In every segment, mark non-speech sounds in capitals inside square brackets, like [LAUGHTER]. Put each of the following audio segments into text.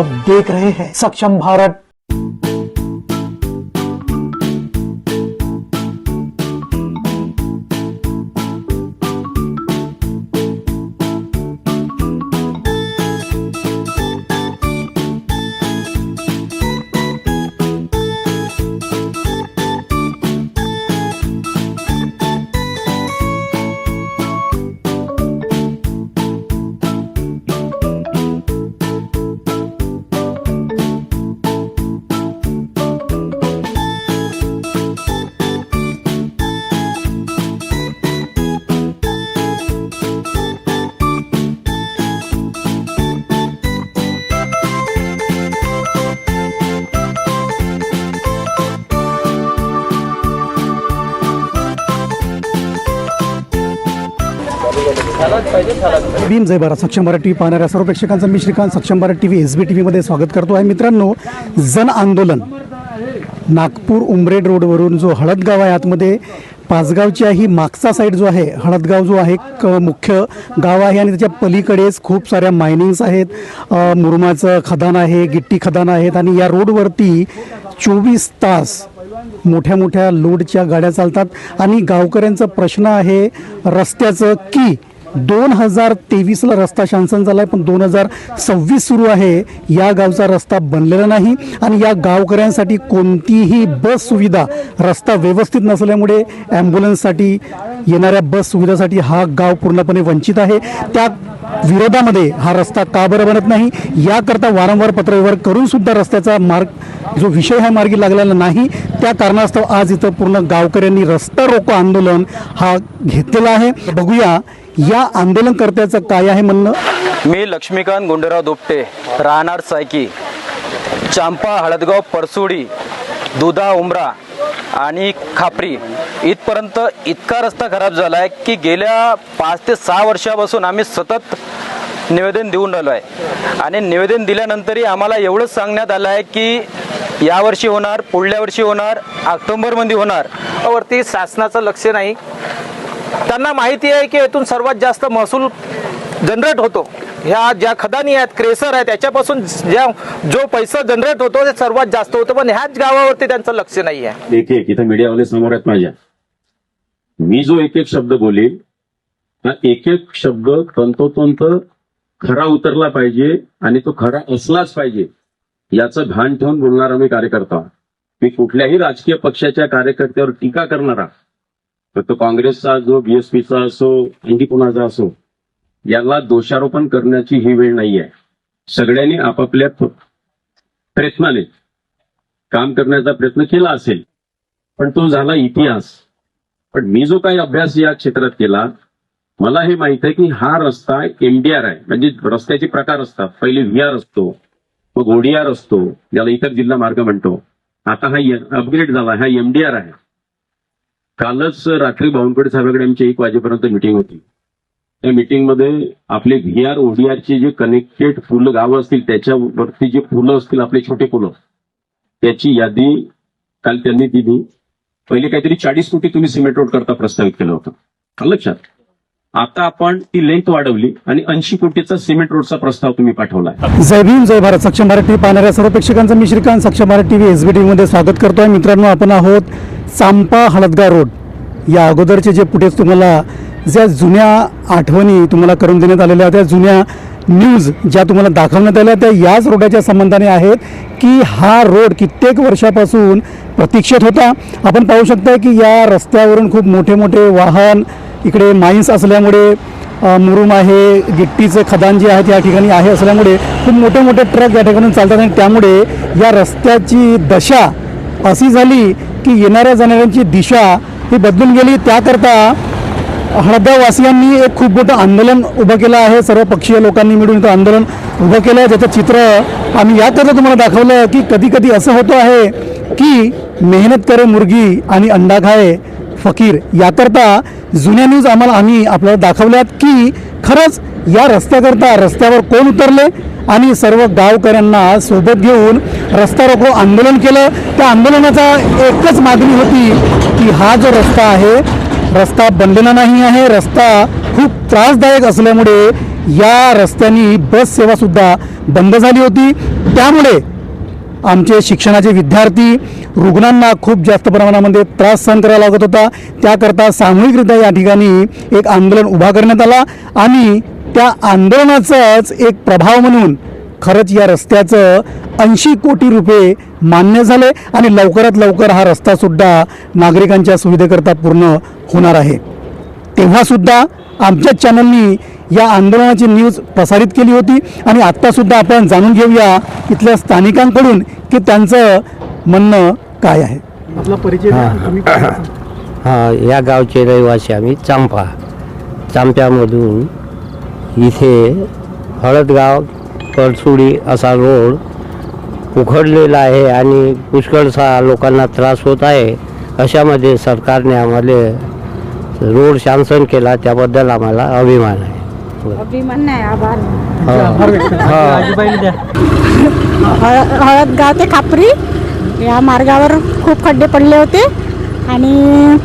आप देख रहे हैं। सक्षम भारत भीम जय भारत सक्षम भारत टी व्ही पाहणाऱ्या सर्व प्रेक्षकांचं मी Shrikant Saksham Bharat T V S B T व्हीमध्ये स्वागत करतो. आहे मित्रांनो जन आंदोलन नागपूर उमरेड रोडवरून जो हळदगाव आहे आतमध्ये पाचगावच्या ही मागचा साईड जो आहे हळदगाव जो आहे एक मुख्य गाव आहे. आणि त्याच्या पलीकडेच खूप साऱ्या मायनिंग्स आहेत. मुरुमाचं खदान आहे गिट्टी खदान आहेत. आणि या रोडवरती चोवीस तास मोठ्या मोठ्या लोडच्या गाड्या चालतात. आणि गावकऱ्यांचा प्रश्न आहे रस्त्याचं की दोन हजार तेवीसला रस्ता शासन झाला आहे पण दोन हजार सव्वीस सुरू आहे. या गावचा रस्ता बनलेला नाही आणि या गावकऱ्यांसाठी कोणतीही बस सुविधा रस्ता व्यवस्थित नसल्यामुळे ॲम्ब्युलन्ससाठी येणाऱ्या बस सुविधासाठी हा गाव पूर्णपणे वंचित आहे. त्या विरोधामध्ये हा रस्ता का बरं बनत नाही? याकरता वारंवार पत्रव्यवहार करून सुद्धा रस्त्याचा मार्ग जो विषय हा मार्गी लागलेला नाही. त्या कारणास्तव आज इथं पूर्ण गावकऱ्यांनी रस्ता रोको आंदोलन हा घेतलेला आहे. बघूया या आंदोलनकर्त्याचं काय आहे म्हणणं? मी लक्ष्मीकांत गुंडराव दुपटे राहणार सायकी चांपा हळदगाव परसुडी दुधा उमरा आणि खापरी. इथपर्यंत इतका रस्ता खराब झाला आहे की गेल्या पाच ते सहा वर्षापासून आम्ही सतत निवेदन देऊन राहिलो आहे. आणि निवेदन दिल्यानंतरही आम्हाला एवढंच सांगण्यात आलं आहे की यावर्षी होणार पुढल्या वर्षी होणार ऑक्टोबरमध्ये होणार. वरती शासनाचं लक्ष नाही. त्यांना माहिती आहे की यातून सर्वात जास्त महसूल जनरेट होतो. ह्या ज्या खदानी आहेत क्रेसर आहेत त्याच्यापासून ज्या जो पैसा जनरेट होतो ते सर्वात जास्त होतो. पण ह्याच गावावरती त्यांचं लक्ष नाही आहे. एक एक इथं मीडियावाले समोर आहेत माझ्या. मी जो एक एक शब्द बोलेल हा एक एक शब्द तंतोतंत खरा उतरला पाहिजे आणि तो खरा असलाच पाहिजे याचं भान ठेवून बोलणारा मी कार्यकर्ता. मी कुठल्याही राजकीय पक्षाच्या कार्यकर्त्यावर टीका करणारा तर तो काँग्रेसचा असो बीएसपीचा असो आणखी कोणाचा असो याला दोषारोपण करण्याची ही वेळ नाही आहे सगळ्यांनी आपापल्या प्रयत्नाने काम करण्याचा प्रयत्न केला असेल पण तो झाला इतिहास. पण मी जो काही अभ्यास या क्षेत्रात केला मला हे माहीत आहे की हा रस्ता एमडीआर आहे. म्हणजे रस्त्याचे प्रकार असतात. पहिले व्ही आर असतो मग ओडीआर असतो ज्याला इतर जिल्हा मार्ग म्हणतो. आता हा अपग्रेड झाला हा एमडीआर आहे. कालच रात्री बावनकुळे साहेबांकडे आमची एक वाजेपर्यंत मिटिंग होती. त्या मिटिंगमध्ये आपले व्ही आर ओडीआरचे जे कनेक्टेड फुलं गावं असतील त्याच्यावरती जे फुलं असतील आपले छोटे फुलं त्याची यादी काल त्यांनी दिली. पहिले काहीतरी चाळीस कोटी तुम्ही सिमेंट रोड करता प्रस्तावित केलं होतं. लक्षात? आता आपण ती लेंथ वाढवली आणि ऐंशी कोटीचा सिमेंट रोडचा प्रस्ताव तुम्ही पाठवला जय भीम जय भारत. सक्षम भारत टीव्ही पाहणाऱ्या सर्व प्रेक्षकांचं मी Shrikant Saksham Bharat T V S स्वागत करतोय. मित्रांनो आपण आहोत चांपा हळदगा रोड. या अगोदरचे जे फुटेज तुम्हाला ज्या जुन्या आठवणी तुम्हाला करून देण्यात आलेल्या त्या जुन्या न्यूज ज्या तुम्हाला दाखवण्यात आल्या त्या याच रोडाच्या संबंधाने आहेत की हा रोड कित्येक वर्षापासून प्रतीक्षेत होता. आपण पाहू शकता की या रस्त्यावरून खूप मोठे मोठे वाहन इकडे माईन्स असल्यामुळे मुरुम आहे गिट्टीचे खदान जे आहेत या ठिकाणी आहे असल्यामुळे खूप मोठे मोठे ट्रक या ठिकाणी चालतात आणि त्यामुळे या रस्त्याची दशा अशी झाली की येणाऱ्या जाणाऱ्यांची दिशा ही बदलून गेली. त्याकरता हळदगाववासियांनी एक खूप मोठं आंदोलन उभं केलं आहे. सर्व पक्षीय लोकांनी मिळून इथं आंदोलन उभं केलं. आहे ज्याचं चित्र आम्ही याकरता तुम्हाला दाखवलं की कधी कधी असं होतं आहे की मेहनत करे मुर्गी आणि अंडा खाए फकीर. याकरता जुन्या न्यूज आम्हाला आम्ही आपल्याला दाखवल्यात की खरंच या रस्त्याकरता रस्त्यावर कोण उतरले आणि सर्व गावकऱ्यांना सोबत घेऊन रस्ता रोको आंदोलन केलं. त्या आंदोलनाचा एकच मागणी होती की हा जो रस्ता आहे रस्ता बनलेला नाही आहे रस्ता खूप त्रासदायक असल्यामुळे या रस्त्यानी बस सेवासुद्धा बंद झाली होती. त्यामुळे आमचे शिक्षणाचे विद्यार्थी रुग्णांना खूप जास्त प्रमाणामध्ये त्रास सहन करावा लागत होता. त्याकरता सामूहिकरित्या या ठिकाणी एक आंदोलन उभा करण्यात आला आणि त्या आंदोलनाचाच एक प्रभाव म्हणून खरंच या रस्त्याचं ऐंशी कोटी रुपये मान्य झाले आणि लवकरात लवकर हा रस्तासुद्धा नागरिकांच्या सुविधेकरता पूर्ण होणार आहे. तेव्हासुद्धा आमच्या चॅनलनी या आंदोलनाची न्यूज प्रसारित केली होती आणि आत्तासुद्धा आपण जाणून घेऊया इथल्या स्थानिकांकडून की त्यांचं म्हणणं काय आहे. आपला परिचय [COUGHS] हा या गावचे रहिवासी आम्ही चांपा. चांप्यामधून इथे हळदगाव परसुडी असा रोड उखडलेला आहे आणि पुष्कळसा लोकांना त्रास होत आहे. अशामध्ये सरकारने आम्हाला रोड शांसन केला त्याबद्दल आम्हाला अभिमान आहे. अभिमान नाही आभार. हा. हा. हळ- हळदगाव ते खापरी. या मार्गावर खूप खड्डे पडले होते. आणि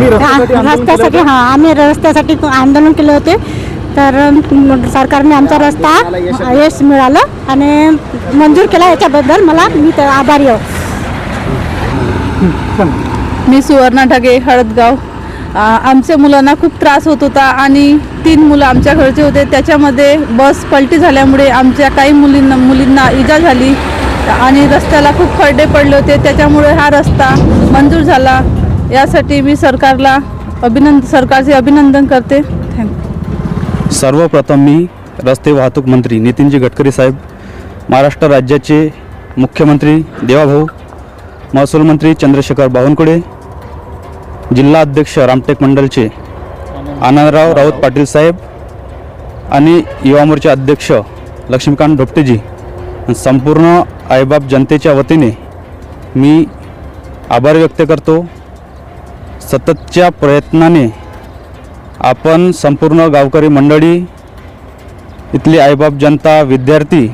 रस्त्यासाठी हा आम्ही रस्त्यासाठी आंदोलन केले होते. तर सरकारने आमचा रस्ता यश मिळालं आणि मंजूर केला याच्याबद्दल मला मी तर आभारी आहे. मी सुवर्णा ढगे हळदगाव. आमच्या मुलांना खूप त्रास होत होता आणि तीन मुलं आमच्या घरचे होते. त्याच्यामध्ये बस पलटी झाल्यामुळे आमच्या काही मुलींना मुलींना इजा झाली आणि रस्त्याला खूप खड्डे पडले होते. त्याच्यामुळे हा रस्ता मंजूर झाला. यासाठी मी सरकारला अभिनंद सरकारचे अभिनंदन करते. थँक्यू सर्वप्रथम मी रस्ते वाहतूक मंत्री नितीनजी गडकरी साहेब महाराष्ट्र राज्याचे मुख्यमंत्री देवाभाऊ महसूल मंत्री चंद्रशेखर बावनकुळे जिल्हा अध्यक्ष रामटेक मंडलचे आनंदराव राऊत पाटील साहेब आणि युवा मोर्चा अध्यक्ष लक्ष्मीकांत ढोपटेजी. संपूर्ण आईबाप जनतेच्या वतीने मी आभार व्यक्त करतो. सततच्या प्रयत्नाने आपण संपूर्ण गावकरी मंडळी इथली आईबाप जनता विद्यार्थी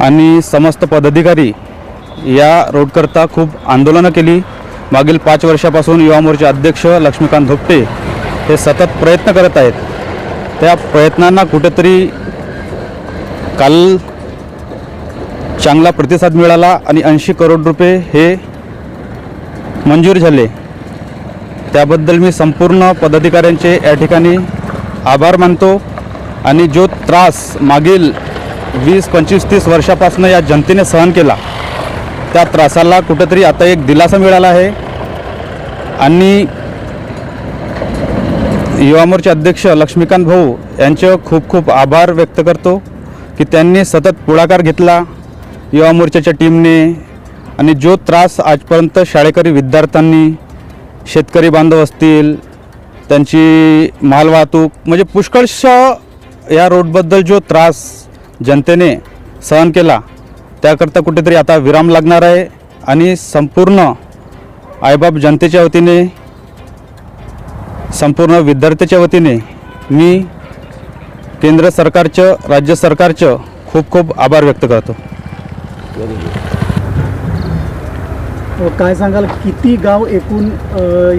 आणि समस्त पदाधिकारी या रोडकरता खूप आंदोलनं केली. मागील पाच वर्षापासून युवा मोर्चा अध्यक्ष लक्ष्मीकांत धोपटे हे सतत प्रयत्न करत आहेत. त्या प्रयत्नांना कुठेतरी काल चांगला प्रतिसाद मिळाला आणि ऐंशी करोड रुपये हे मंजूर झाले. त्याबद्दल मी संपूर्ण पदाधिकाऱ्यांचे या ठिकाणी आभार मानतो. आणि जो त्रास मागील वीस पंचवीस तीस वर्षापासून या जनतेने सहन केला त्या त्रासाला कुठंतरी आता एक दिलासा मिळाला आहे. आणि युवा मोर्चा अध्यक्ष लक्ष्मीकांत भाऊ यांचे खूप खूप आभार व्यक्त करतो की त्यांनी सतत पुढाकार घेतला युवा मोर्चाच्या टीमने. आणि जो त्रास आजपर्यंत शाळेकरी विद्यार्थ्यांनी शेतकरी बांधव असतील त्यांची मालवाहतूक म्हणजे पुष्कळशा या रोडबद्दल जो त्रास जनतेने सहन केला त्याकरता कुठेतरी आता विराम लागणार आहे आणि संपूर्ण आईबाप जनतेच्या वतीने संपूर्ण विद्यार्थ्याच्या वतीने मी केंद्र सरकारचं राज्य सरकारचं खूप खूप आभार व्यक्त करतो. काय सांगाल? किती गाव एकूण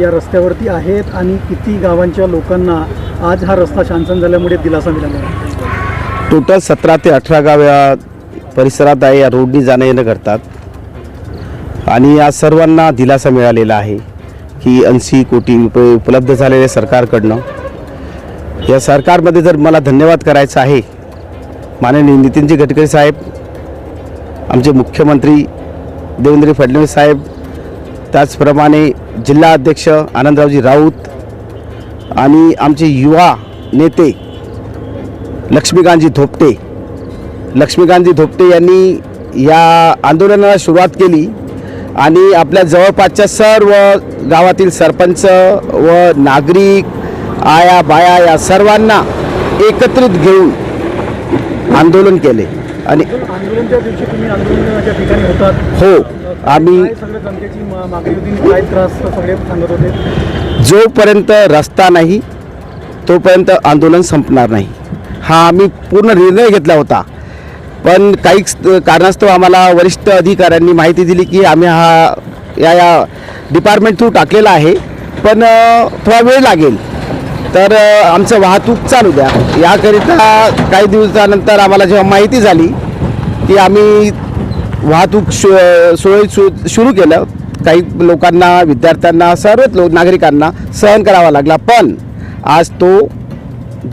या रस्त्यावरती आहेत आणि किती गावांच्या लोकांना आज हा रस्ता शांसन झाल्यामुळे दिलासा मिळाला? टोटल सतरा ते अठरा गाव या परिसरात आहे या रोडनी जाणं येणं करतात. आणि या सर्वांना दिलासा मिळालेला आहे की ऐंशी कोटी रुपये उपलब्ध झालेले सरकारकडनं. या सरकारमध्ये जर मला धन्यवाद करायचा आहे माननीय नितीनजी गडकरी साहेब आमचे मुख्यमंत्री देवेंद्र फडणवीस साहेब त्याचप्रमाणे जिल्हा अध्यक्ष आनंदरावजी राऊत आणि आमचे युवा नेते लक्ष्मीकांतजी धोपटे. लक्ष्मीकांतजी धोपटे यांनी या आंदोलनाला सुरुवात केली आणि आपल्या जवळपासच्या सर्व गावातील सरपंच व नागरिक आया बाया या सर्वांना एकत्रित घेऊन आंदोलन केले. आणि आंदोलनच्या दिवशी तुम्ही आंदोलनाच्या ठिकाणी होतात. हो आम्ही काय सगळ्या जनतेची मा- मागणी होती? आणि काय त्रास सगळे सांगत होते? जोपर्यंत रस्ता नाही तोपर्यंत आंदोलन संपणार नाही. हा आम्ही पूर्ण निर्णय घेतला होता. पण काही कारणास्तव आम्हाला वरिष्ठ अधिकाऱ्यांनी माहिती दिली की आम्ही हा या या डिपार्टमेंट थ्रू टाकलेला आहे. पण थोडा वेळ लागेल. तर आमचं वाहतूक चालू द्या. याकरिता काही दिवसानंतर आम्हाला जेव्हा माहिती झाली की आम्ही वाहतूक शु सोय सु सुरू केलं. काही लोकांना विद्यार्थ्यांना सर्वच लोक नागरिकांना सहन करावा लागला. पण आज तो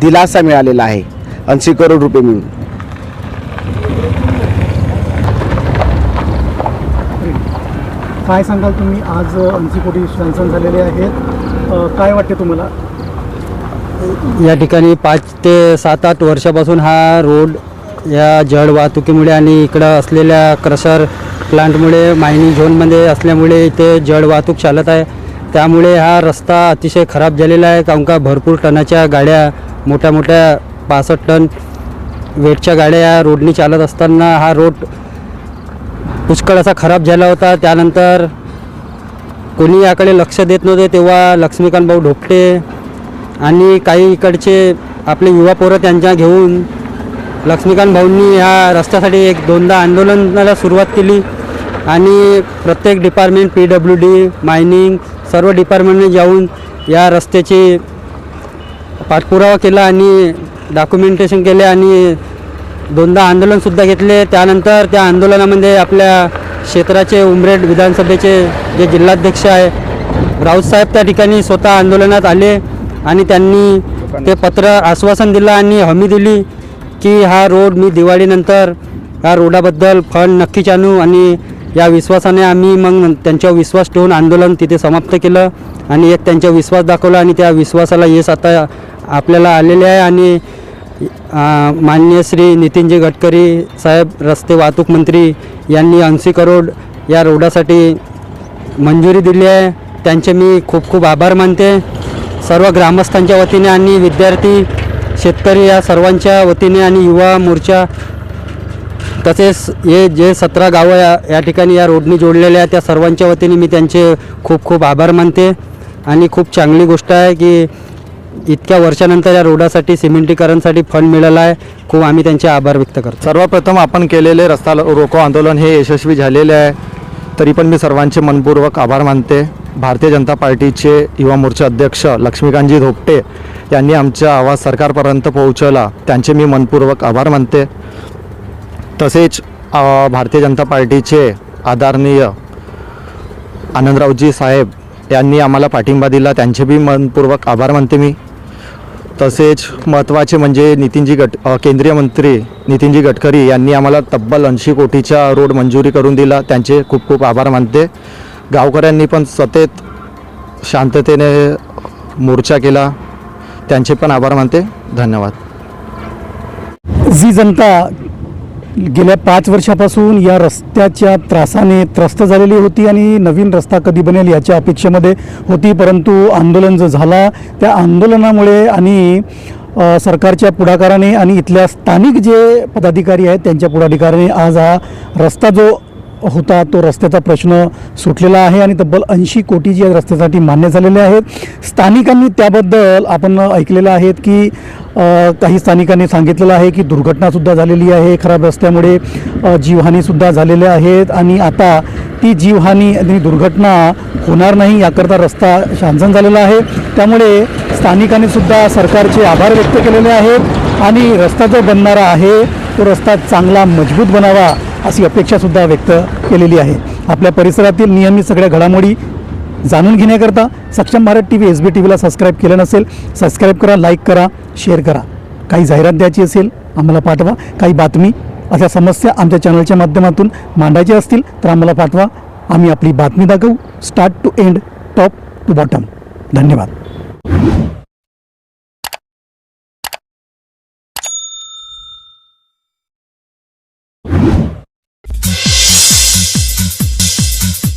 दिलासा मिळालेला आहे. ऐंशी करोड रुपये मिळून. काय सांगाल तुम्ही? आज ऐंशी कोटी सँक्शन झालेले आहेत. काय वाटते तुम्हाला? या ठिकाणी पाच ते सात आठ वर्षापासून हा रोड या जड वाहतुकीमुळे आणि इकडं असलेल्या क्रशर प्लांटमुळे मायनिंग झोनमध्ये असल्यामुळे इथे जड वाहतूक चालत आहे. त्यामुळे हा रस्ता अतिशय खराब झालेला आहे काऊन का भरपूर टनाच्या गाड्या मोठ्या मोठ्या पासष्ट टन वेटच्या गाड्या या रोडनी चालत असताना हा रोड पुष्कळ असा खराब झाला होता. त्यानंतर कोणी याकडे लक्ष देत नव्हते तेव्हा लक्ष्मीकांत भाऊ ढोपटे आणि काही इकडचे आपले युवा पोरं त्यांच्या घेऊन लक्ष्मीकांत भाऊंनी ह्या रस्त्यासाठी एक दोनदा आंदोलनाला सुरुवात केली आणि प्रत्येक department P W D mining सर्व डिपार्टमेंटने जाऊन या रस्त्याची पाठपुरावा केला आणि डॉक्युमेंटेशन केले आणि दोनदा आंदोलनसुद्धा घेतले. त्यानंतर त्या आंदोलनामध्ये आपल्या क्षेत्राचे उमरेड विधानसभेचे जे जिल्हाध्यक्ष आहे राऊतसाहेब त्या ठिकाणी स्वतः आंदोलनात आले आणि त्यांनी ते पत्र आश्वासन दिलं आणि हमी दिली. की हा रोड मी दिवाळीनंतर या रोडाबद्दल फंड नक्कीच आणू आणि या विश्वासाने आम्ही मग त्यांच्यावर विश्वास ठेवून आंदोलन तिथे समाप्त केलं आणि एक त्यांचा विश्वास दाखवला आणि त्या विश्वासाला यश आता आपल्याला आलेले आहे आणि माननीय श्री नितीनजी गडकरी साहेब रस्ते वाहतूक मंत्री यांनी ऐंशी करोड या रोडासाठी मंजुरी दिली आहे. त्यांचे मी खूप खूप आभार मानते. सर्व ग्रामस्थांच्या वतीने आणि विद्यार्थी शेतकरी या सर्वांच्या वतीने आणि युवा मोर्चा तसेच हे जे सतरा गावं या या ठिकाणी या रोडनी जोडलेल्या आहेत त्या सर्वांच्या वतीने मी त्यांचे खूप खूप आभार मानते. आणि खूप चांगली गोष्ट आहे की इतक्या वर्षानंतर या रोडासाठी सिमेंटीकरणसाठी फंड मिळाला आहे. खूप आम्ही त्यांचे आभार व्यक्त करतो. सर्वप्रथम आपण केलेले रस्ता रोको आंदोलन हे यशस्वी झालेले आहे. तरी पण मी सर्वांचे मनपूर्वक आभार मानते. भारतीय जनता पार्टीचे युवा मोर्चा अध्यक्ष लक्ष्मीकांतजी धोपटे यांनी आमचा आवाज सरकारपर्यंत पोहोचवला. त्यांचे मी मनपूर्वक आभार मानते. तसेच भारतीय जनता पार्टीचे आदरणीय आनंदरावजी साहेब यांनी आम्हाला पाठिंबा दिला. त्यांचे बी मनपूर्वक आभार मानते मी. तसेच महत्त्वाचे म्हणजे नितीनजी गट केंद्रीय मंत्री नितीनजी गडकरी यांनी आम्हाला तब्बल ऐंशी कोटीचा रोड मंजुरी करून दिला. त्यांचे खूप खूप आभार मानते. गावकऱ्यांनी पण सतत शांततेने मोर्चा केला. त्यांचे पण आभार मानते. धन्यवाद. जी जनता गेल्या पाच वर्षापासून या रस्त्याच्या त्रासाने त्रस्त झालेली होती आणि नवीन रस्ता कधी बनेल याच्या अपेक्षेमध्ये होती परंतु आंदोलन जो झाला त्या आंदोलनामुळे आणि सरकारच्या पुढाकाराने आणि इथल्या स्थानिक जे पदाधिकारी आहेत त्यांच्या पुढाधिकाराने आज हा रस्ता जो होता तो रस्त्याचा प्रश्न सुटलेला आहे आणि तब्बल ऐंशी कोटी जी रस्त्यासाठी मान्य झालेले आहेत. स्थानिकांनी त्याबद्दल आपण ऐकलेलं आहेत की काही स्थानिकांनी सांगितलेलं आहे की दुर्घटनासुद्धा झालेली आहे खराब रस्त्यामुळे जीवहानीसुद्धा झालेल्या आहेत आणि आता ती जीवहानी आणि दुर्घटना होणार नाही याकरता रस्ता शांसन झालेला आहे. त्यामुळे स्थानिकांनी सुद्धा सरकारचे आभार व्यक्त केलेले आहेत आणि रस्ता जो बनणारा आहे तो रस्ता चांगला मजबूत बनावा अशी अपेक्षासुद्धा व्यक्त केलेली आहे. आपल्या परिसरातील नियमित सगळ्या घडामोडी जाणून घेण्याकरता Saksham Bharat T V S B T व्हीला subscribe केलं नसेल सबस्क्राईब करा लाईक करा शेअर करा. काही जाहिरात द्यायची असेल आम्हाला पाठवा. काही बातमी अशा समस्या आमच्या चॅनलच्या माध्यमातून मांडायच्या असतील तर आम्हाला पाठवा. आम्ही आपली बातमी दाखवू. Start to end top to bottom धन्यवाद.